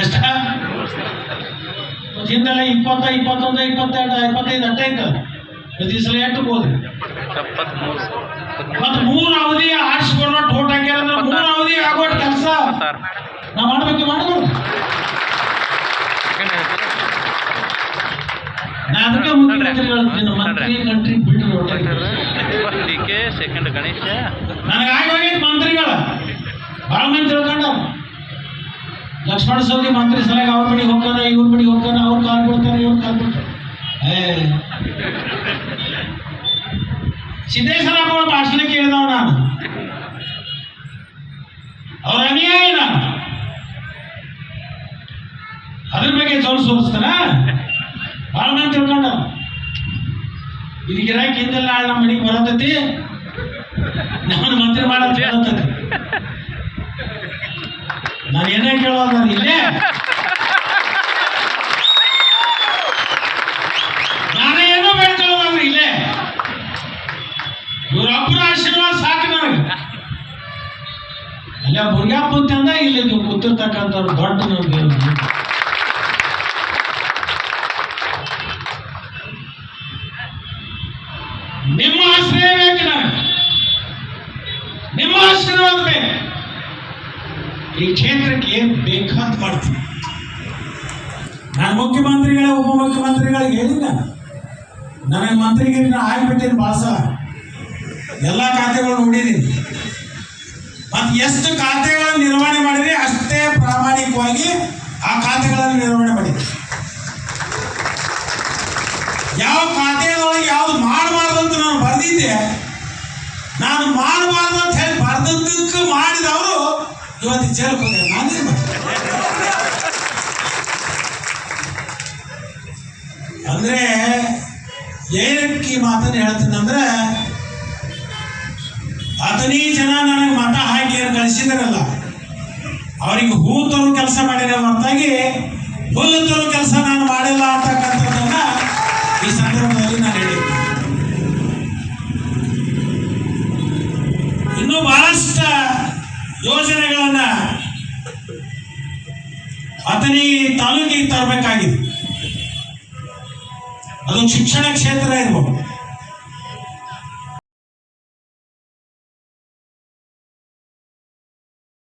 ಎಷ್ಟ? ಮತ್ತ್ ಹಿಂದೆಲ್ಲ ಇಪ್ಪತ್ತ ಇಪ್ಪತ್ತೊಂದು ಇಪ್ಪತ್ತೆರಡು ಇಪ್ಪತ್ತೈದು ಅಟ್ಟ ಇದ್ದಲ್ಲ ಪ್ರತಿ ಸಲ ಎಂಟು ಹೋದ್ರಿ ಎಪ್ಪತ್ಮೂರು ಮತ್ ಮೂರು ಅವಧಿ ಆರಿಸ್ಕೊಂಡು ಓಟ್ ಹಾಕ್ಯಾರ ಮೂರು ಅವಧಿ ಆಗೋಟ್ ಕೆಲಸ. ನಾ ಮಾಡ್ಬೇಕು ಮಾಡ್ಬೋದು. ಅದಕ್ಕೆ ಮುಖ್ಯಮಂತ್ರಿಗಳು ಮಂತ್ರಿ ಕಂಟ್ರಿ ಬಿಟ್ಟು first D K second Ganesha. ನನಗೆ ಆಗೋಗೈತೆ ಮಂತ್ರಿಗಳ. ಭಾಳ ಮಂದಿ ತಿಳ್ಕೊಂಡ ಲಕ್ಷ್ಮಣ ಸ್ವಾಮಿ ಮಂತ್ರಿ ಸಲಗ ಅವ್ರ ಮನೆಗೆ ಹೋಗ್ತಾನ, ಇವ್ರ ಮನೆಗೆ ಹೋಗ್ತಾನ, ಅವ್ರು ಕಾಲ್ ಬಿಡ್ತಾನೆ ಇವ್ರ ಕಾಲ್ ಬಿಡ್ತಾನೆ ಏ. ಸಿದ್ದೇಶ್ವರಪ್ಪ ಅವ್ರ ಭಾಷಣ ಕೇಳಿದವ ನಾನು. ಅವ್ರ ಅನುಯಾಯಿ ನಾನು. ಅದ್ರ ಬಗ್ಗೆ ಜೋರು ಸೋರಿಸ್ತಾನ ಭಾಳ ಮಂದಿ ತಿಳ್ಕೊಂಡ. ಇದು ಗಿರಾಕಿ ಹಿಂದೆಲ್ಲ ನಮ್ಮ ಮನೆಗೆ ಬರತೈತಿ? ನಮ್ಮನ್ನು ಮಂತ್ರಿ ಮಾಡೋದು ಬರತೈತಿ. ನಾನು ಏನೇ ಕೇಳೋದು ನಾನು ಇಲ್ಲೇ. ಏನೋ ಬೇಡ್ಕೊಳ್ಳೋದು ಇಲ್ಲೇ. ಇವ್ರೊಬ್ಬರ ಆಶೀರ್ವಾದ ಸಾಕು ನನಗೆ. ಅಲ್ಲೇ ಮುರುಗಪ್ಪ ಅಂತಂದ ಇಲ್ಲಿ ನೀವು ಕೂತಿರ್ತಕ್ಕಂಥವ್ರು ದೊಡ್ಡ ನನಗೆ ನಿಮ್ಮ ಆಶ್ರಯ ಬೇಕು ನನಗೆ. ನಿಮ್ಮ ಆಶೀರ್ವಾದ ಈ ಕ್ಷೇತ್ರಕ್ಕೆ ಏನು ಬೇಕಂತ ಮಾಡ್ತೀನಿ ನಾನು ಮುಖ್ಯಮಂತ್ರಿಗಳ, ಉಪಮುಖ್ಯಮಂತ್ರಿಗಳಿಗೆ ಹೇಳಿಲ್ಲ ನನಗೆ ಮಂತ್ರಿಗಿರಿ ಆಗ್ಬಿಟ್ಟಿನಿ ಬಾಸ ಎಲ್ಲ ಖಾತೆಗಳು ನೋಡಿದ್ದೀನಿ. ಮತ್ತು ಎಷ್ಟು ಖಾತೆಗಳನ್ನು ನಿರ್ವಹಣೆ ಮಾಡಿದ್ರೆ, ಅಷ್ಟೇ ಪ್ರಾಮಾಣಿಕವಾಗಿ ಆ ಖಾತೆಗಳನ್ನು ನಿರ್ವಹಣೆ ಮಾಡಿ ಯಾವ ಖಾತೆಯೊಳಗೆ ಯಾವ್ದು ಮಾಡಬಾರ್ದು ಅಂತ ನಾನು ಬರೆದಿದ್ದೆ, ನಾನು ಮಾಡಬಾರ್ದು ಅಂತ ಹೇಳಿ ಬರ್ದದ್ದಕ್ಕೆ ಮಾಡಿದವರು ಇವತ್ತು ಜೈಲಿಗೆ ಹೋಗ್ತಾರೆ ನಾನೇ ಅಂದ್ರೆ ಏನಕ್ಕೆ ಮಾತನ್ನು ಹೇಳ್ತೀನಿ ಅಂದ್ರೆ ಹತ್ತನೇ ಜನ ನನಗೆ ಮತ ಹಾಕಿ ಕಳಿಸಿದಾರಲ್ಲ, ಅವರಿಗೆ ಹೂ ತರೋ ಕೆಲಸ ಮಾಡಿರೋ ಹೊರತಾಗಿ ಹುಲ್ಲು ತರೋ ಕೆಲಸ ನಾನು ಯೋಜನೆಗಳನ್ನ ಅಥಣಿ ತಾಲೂಕಿಗೆ ತರಬೇಕಾಗಿದೆ. ಅದು ಶಿಕ್ಷಣ ಕ್ಷೇತ್ರ ಇರ್ಬೋದು.